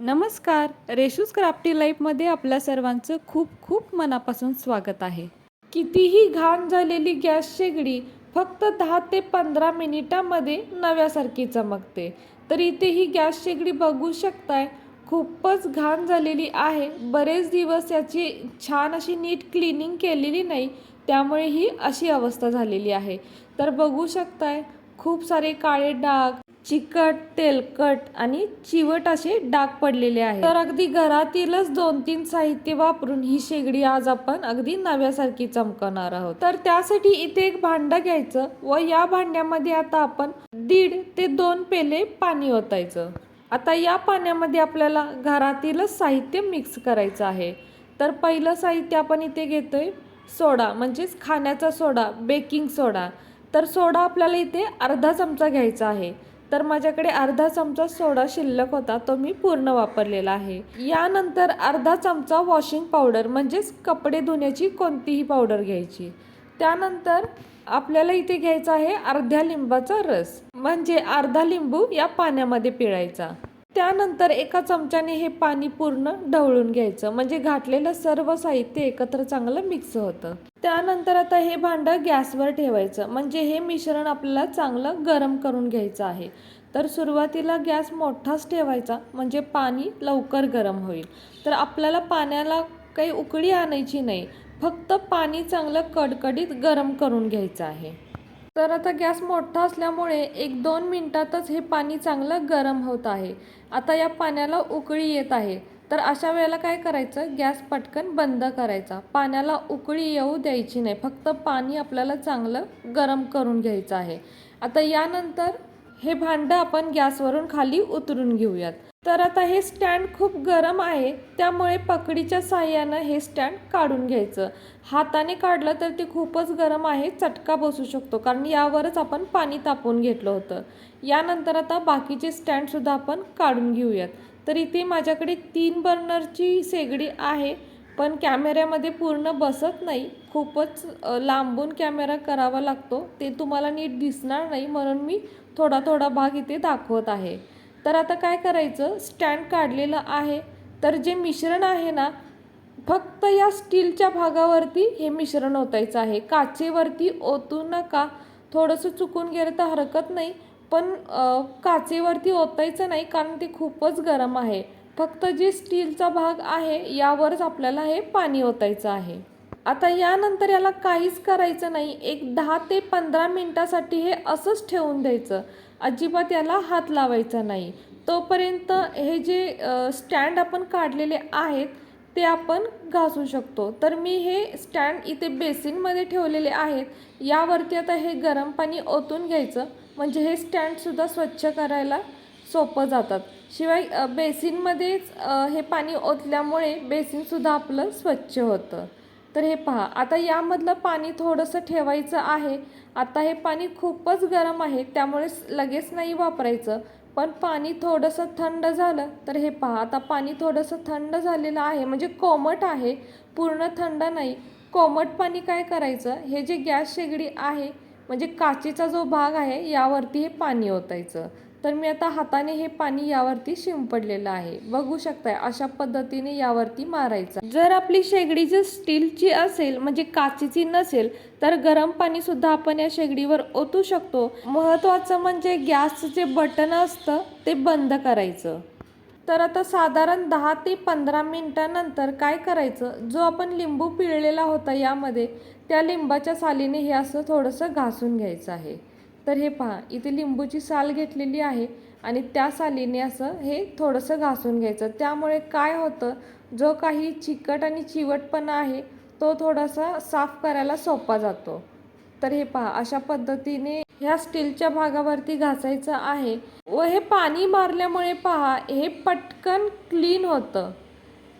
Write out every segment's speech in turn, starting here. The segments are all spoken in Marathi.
नमस्कार. रेशूज क्राफ्टी लाईफमध्ये आपल्या सर्वांचं खूप खूप मनापासून स्वागत आहे. कितीही घाण झालेली गॅस शेगडी फक्त दहा ते पंधरा मिनिटामध्ये नव्यासारखी चमकते. तर इथे ही गॅस शेगडी बघू शकताय. खूपच घाण झालेली आहे. बरेच दिवस याची छान अशी नीट क्लिनिंग केलेली नाही. त्यामुळे ही अशी अवस्था झालेली आहे. तर बघू शकताय खूप सारे काळे डाग चिकट तेलकट आणि चिवट असे डाग पडलेले आहेत. तर अगदी घरातीलच दोन तीन साहित्य वापरून ही शेगडी आज आपण अगदी नव्यासारखी चमकणार आहोत. तर त्यासाठी इथे एक भांडं घ्यायचं व या भांड्यामध्ये आता आपण दीड ते दोन पेले पाणी ओतायचं. आता या पाण्यामध्ये आपल्याला घरातीलच साहित्य मिक्स करायचं आहे. तर पहिलं साहित्य आपण इथे घेतोय सोडा म्हणजेच खाण्याचा सोडा बेकिंग सोडा. तर सोडा आपल्याला इथे अर्धा चमचा घ्यायचा आहे. तर माझ्याकडे अर्धा चमचा सोडा शिल्लक होता तो मी पूर्ण वापरलेला आहे. यानंतर अर्धा चमचा वॉशिंग पावडर म्हणजेच कपडे धुण्याची कोणतीही पावडर घ्यायची. त्यानंतर आपल्याला इथे घ्यायचा आहे अर्ध्या लिंबाचा रस म्हणजे अर्धा लिंबू या पाण्यामध्ये पिळायचा. त्यानंतर एका चमच्याने हे पाणी पूर्ण ढवळून घ्यायचं. म्हणजे घातलेलं सर्व साहित्य एकत्र चांगलं मिक्स होतं. त्यानंतर आता हे भांडं गॅसवर ठेवायचं. म्हणजे हे मिश्रण आपल्याला चांगलं गरम करून घ्यायचं आहे. तर सुरुवातीला गॅस मोठाच ठेवायचा. म्हणजे पाणी लवकर गरम होईल. तर आपल्याला पाण्याला काही उकळी आणायची नाही. फक्त पाणी चांगलं कडकडीत गरम करून घ्यायचं आहे. तर आता गॅस मोठा असल्यामुळे एक दोन मिनटातच हे पाणी चांगलं गरम होत आहे. आता या पाण्याला उकळी येत आहे. तर अशा वेळेला काय करायचं? गॅस पटकन बंद करायचा. पाण्याला उकळी येऊ द्यायची नाही. फक्त पाणी आपल्याला चांगलं गरम करून घ्यायचं आहे. आता यानंतर हे भांडं आपण गॅसवरून खाली उतरून घेऊयात. तर आता हे स्टँड खूप गरम आहे त्यामुळे पकडीच्या साह्यानं हे स्टँड काढून घ्यायचं. हाताने काढलं तर ते खूपच गरम आहे चटका बसू शकतो कारण यावरच आपण पाणी तापवून घेतलं होतं. यानंतर आता बाकीचे स्टँडसुद्धा आपण काढून घेऊयात. तर इथे माझ्याकडे तीन बर्नरची शेगडी आहे पण कॅमेऱ्यामध्ये पूर्ण बसत नाही. खूपच लांबून कॅमेरा करावा लागतो. ते तुम्हाला नीट दिसणार नाही म्हणून मी थोडा थोडा भाग इथे दाखवत आहे. तर आता काय करायचं? स्टँड काढलेलं आहे. तर जे मिश्रण आहे ना फक्त या स्टीलच्या भागावरती हे मिश्रण ओतायचं आहे. काचेवरती ओतू नका. थोडंसं चुकून गेलं तर हरकत नाही. पण काचेवरती ओतायचं नाही कारण ते खूपच गरम आहे. फक्त जे स्टीलचा भाग आहे यावरच आपल्याला हे पाणी ओतायचं आहे. आता यानंतर याला काहीच करायचं नाही. एक दहा ते पंधरा मिनटासाठी हे असंच ठेवून द्यायचं. अजिबात याला हात लावायचा नाही. तोपर्यंत हे जे स्टँड आपण काढलेले आहेत ते आपण घासू शकतो. तर मी हे स्टँड इथे बेसिनमध्ये ठेवलेले आहेत. यावरती आता हे गरम पाणी ओतून घ्यायचं. म्हणजे हे स्टँडसुद्धा स्वच्छ करायला सोपं जातात. शिवाय बेसिनमध्येच हे पाणी ओतल्यामुळे बेसिनसुद्धा आपलं स्वच्छ होतं. तर हे पहा आता यामधलं पाणी थोडंसं ठेवायचं आहे. आता हे पाणी खूपच गरम आहे त्यामुळे लगेच नाही वापरायचं. पण पाणी थोडंसं थंड झालं तर हे पहा आता पाणी थोडंसं थंड झालेलं आहे म्हणजे कोमट आहे पूर्ण थंड नाही. कोमट पाणी काय करायचं? हे जे गॅस शेगडी आहे म्हणजे काचेचा जो भाग आहे यावरती हे पाणी ओतायचं. तर मी आता हाताने हे पाणी यावरती शिंपडलेलं आहे. बघू शकताय अशा पद्धतीने यावरती मारायचं. जर आपली शेगडी जर स्टीलची असेल म्हणजे काचेची नसेल तर गरम पाणी सुद्धा आपण या शेगडीवर ओतू शकतो. महत्वाचं म्हणजे गॅसचं जे बटन असतं ते बंद करायचं. तर आता साधारण दहा ते पंधरा मिनटानंतर काय करायचं? जो आपण लिंबू पिळलेला होता यामध्ये त्या लिंबाच्या सालीने हे असं थोडंसं घासून घ्यायचं आहे. तर हे पहा इथे लिंबूची साल घेतलेली आहे आणि त्या सालीने असं हे थोडंसं घासून घ्यायचं. त्यामुळे काय होतं जो काही चिकट आणि चिवटपणा आहे तो थोडासा साफ करायला सोपा जातो. तर हे पहा अशा पद्धतीने ह्या स्टीलच्या भागावरती घासायचं आहे व हे पाणी मारल्यामुळे पहा हे पटकन क्लीन होतं.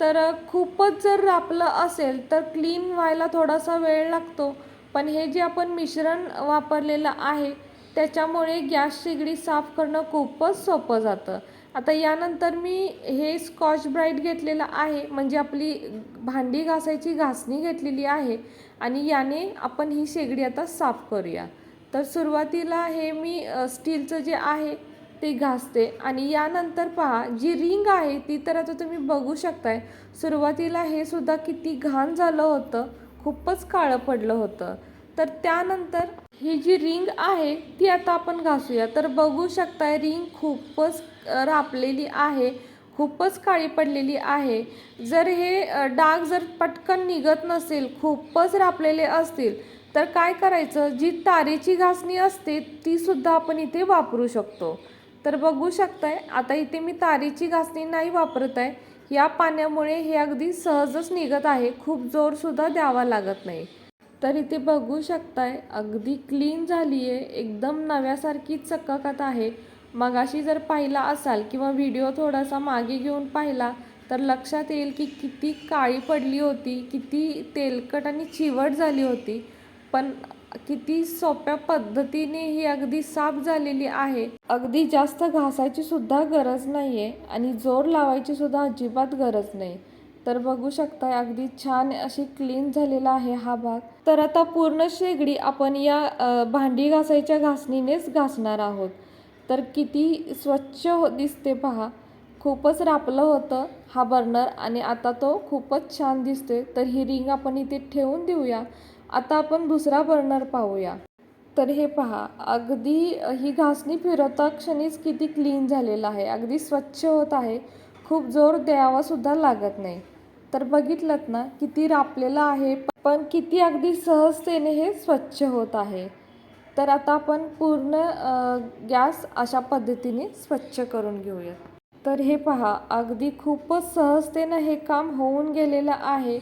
तर खूपच जर आपलं असेल तर क्लीन व्हायला थोडासा वेळ लागतो. पण हे जे आपण मिश्रण वापरलेलं आहे त्याच्यामुळे गॅस शेगडी साफ करणं खूपच सोपं जातं. आता यानंतर मी हे स्कॉच ब्राईट घेतलेलं आहे म्हणजे आपली भांडी घासायची घासणी घेतलेली आहे आणि याने आपण ही शेगडी आता साफ करूया. तर सुरुवातीला हे मी स्टीलचं जे आहे ते घासते आणि यानंतर पहा जी रिंग आहे ती तर आता तुम्ही बघू शकताय सुरुवातीला हे सुद्धा किती घाण झालं होतं खूपच काळं पडलं होतं. तर त्यानंतर ही जी रिंग आहे ती आता आपण घासूया. तर बघू शकताय रिंग खूपच रापलेली आहे खूपच काळी पडलेली आहे. जर हे डाग जर पटकन निघत नसेल खूपच रापलेले असतील तर काय करायचं? जी तारेची घासणी असते ती सुद्धा आपण इथे वापरू शकतो. तर बघू शकताय आता इथे मी तारेची घासणी नाही वापरत आहे. या पाण्यामुळे हे अगदी सहजच निघत आहे. खूप जोरसुद्धा द्यावा लागत नाही. तर इथे बघू शकताय. अगदी क्लीन झाली आहे एकदम नव्यासारखी चकाकत आहे. मगाशी जर पाहिला असाल किंवा व्हिडिओ थोडासा मागे घेऊन पाहिला तर लक्षात येईल की किती काळी पडली होती किती तेलकट आणि चिवट झाली होती. पण किती सोप्या पद्धतीने ही अगदी साफ झालेली आहे. अगदी जास्त घासायची सुद्धा गरज नाही आहे आणि जोर लावायची सुद्धा अजिबात गरज नाही. तर बघू शकताय अगदी छान अशी क्लीन झालेला आहे हा भाग. तर आता पूर्ण शेगडी आपण या भांडी घासायच्या घासणीनेच घासणार आहोत. तर किती स्वच्छ हो दिसते पहा. खूपच रापलं होतं हा बर्नर आणि आता तो खूपच छान दिसतोय. तर ही रिंग आपण इथे ठेवून देऊया. आता आपण दुसरा बर्नर पाहूया. तर हे पहा अगदी ही घासणी फिरवता क्षणीच किती क्लीन झालेलं आहे. अगदी स्वच्छ होत आहे. खूप जोर द्यावासुद्धा लागत नाही. तर बघितलं ना किती रापलेलं आहे पण किती अगदी सहजतेने हे स्वच्छ होत आहे. तर आता आपण पूर्ण गॅस अशा पद्धतीने स्वच्छ करून घेऊया तर हे पहा अगदी खूपच सहजतेनं हे काम होऊन गेलेलं आहे.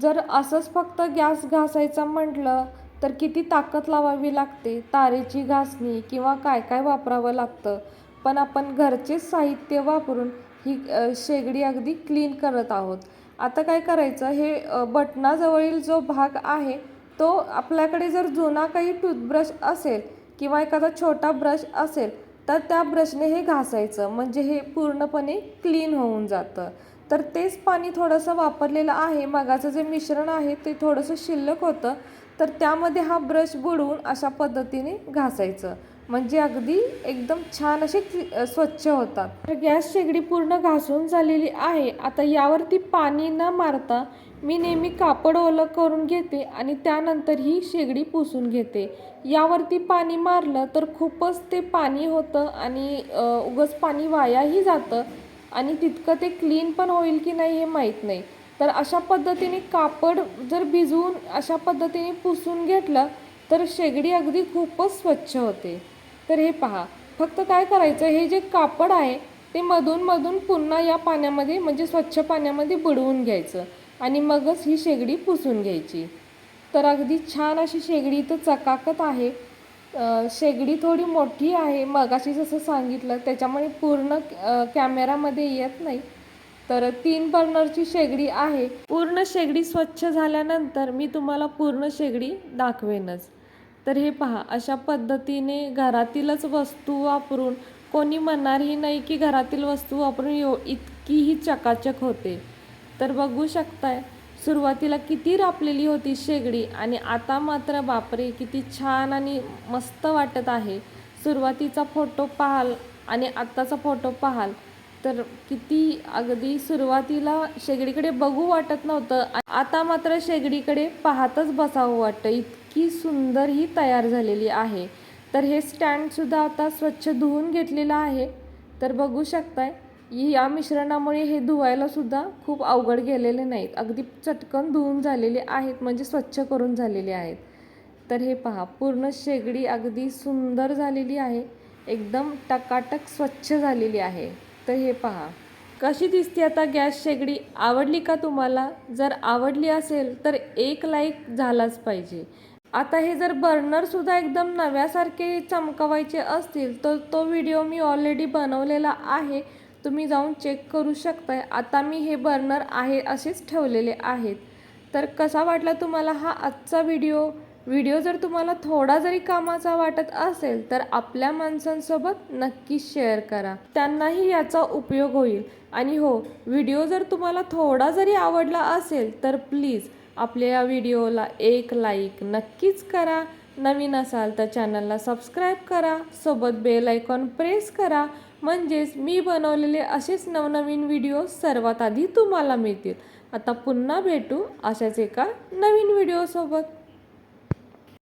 जर असंच फक्त गॅस घासायचा म्हटलं तर किती ताकद लावावी लागते? तारेची घासणी किंवा काय काय वापरावं लागतं? पण आपण घरचेच साहित्य वापरून ही शेगडी अगदी क्लीन करत आहोत. आता काय करायचं हे बटनाजवळील जो भाग आहे तो आपल्याकडे जर जुना काही टूथब्रश असेल किंवा एखादा छोटा ब्रश असेल तर त्या ब्रशने हे घासायचं. म्हणजे हे पूर्णपणे क्लीन होऊन जातं. तर तेच पाणी थोडंसं वापरलेलं आहे. मगाचं जे मिश्रण आहे ते थोडंसं शिल्लक होतं. तर त्यामध्ये हा ब्रश बुडवून अशा पद्धतीने घासायचं. म्हणजे अगदी एकदम छान असे स्वच्छ होतात. तर गॅस शेगडी पूर्ण घासून झालेली आहे. आता यावरती पाणी न मारता मी नेहमी कापड ओलं करून घेते आणि त्यानंतर ही शेगडी पुसून घेते. यावरती पाणी मारलं तर खूपच ते पाणी होतं आणि अ, पाणी वायाही जातं आणि तितकं ते क्लीन पण होईल की नाही हे माहीत नाही. तर अशा पद्धतीने कापड जर भिजवून अशा पद्धतीने पुसून घेतलं तर शेगडी अगदी खूपच स्वच्छ होते. तर हे पहा फक्त काय करायचं हे जे कापड आहे ते मधून मधून पुन्हा या पाण्यामध्ये म्हणजे स्वच्छ पाण्यामध्ये बुडवून घ्यायचं आणि मगच ही शेगडी पुसून घ्यायची. तर अगदी छान अशी शेगडी इथं चकाकत आहे. शेगडी थोडी मोठी आहे मगाशी जसं सांगितलं त्याच्यामुळे पूर्ण कॅमेरामध्ये येत नाही. तर तीन बर्नरची शेगडी आहे. पूर्ण शेगडी स्वच्छ झाल्यानंतर मी तुम्हाला पूर्ण शेगडी दाखवेनच. तर हे पहा अशा पद्धतीने घरातीलच वस्तू वापरून कोणी म्हणणारही नाही की घरातील वस्तू वापरून यो इतकीही चकाचक होते. तर बघू शकताय सुरुवातीला किती रापलेली होती शेगडी आणि आता मात्र बापरे किती छान आणि मस्त वाटत आहे. सुरुवातीचा फोटो पाहाल आणि आत्ताचा फोटो पाहाल तर किती अगदी सुरुवातीला शेगडीकडे बघू वाटत नव्हतं. आता मात्र शेगडीकडे पाहतच बसावं वाटतं. इतकी सुंदर ही तयार झालेली आहे. तर हे स्टँडसुद्धा आता स्वच्छ धुवून घेतलेलं आहे. तर बघू शकताय या मिश्रणामुळे हे धुवायलासुद्धा खूप अवघड गेलेले नाहीत. अगदी चटकन धुवून झालेले आहेत म्हणजे स्वच्छ करून झालेले आहेत. तर हे पहा पूर्ण शेगडी अगदी सुंदर झालेली आहे. एकदम टकाटक स्वच्छ झालेली आहे. तर हे पहा कशी दिसते आता गॅस शेगडी? आवडली का तुम्हाला? जर आवडली असेल तर एक लाईक झालाच पाहिजे. आता हे जर बर्नरसुद्धा एकदम नव्यासारखे चमकवायचे असतील तर तो व्हिडिओ मी ऑलरेडी बनवलेला आहे. तुम्ही जाऊन चेक करू शकताय. आता मी हे बर्नर आहे असेच ठेवलेले आहेत. तर कसा वाटला तुम्हाला हा आजचा व्हिडिओ व्हिडिओ जर तुम्हाला थोडा जरी कामाचा वाटत असेल तर आपल्या माणसांसोबत नक्की शेअर करा. त्यांनाही याचा उपयोग होईल. आणि हो व्हिडिओ जर तुम्हाला थोडा जरी आवडला असेल तर प्लीज आपल्या या व्हिडिओला एक लाईक नक्कीच करा. नवीन असाल तर चॅनलला सबस्क्राईब करा. सोबत बेल आयकॉन प्रेस करा. म्हणजेच मी बनवलेले असेच नवनवीन व्हिडिओ सर्वात आधी तुम्हाला मिळतील. आता पुन्हा भेटू अशाच एका नवीन व्हिडिओसोबत.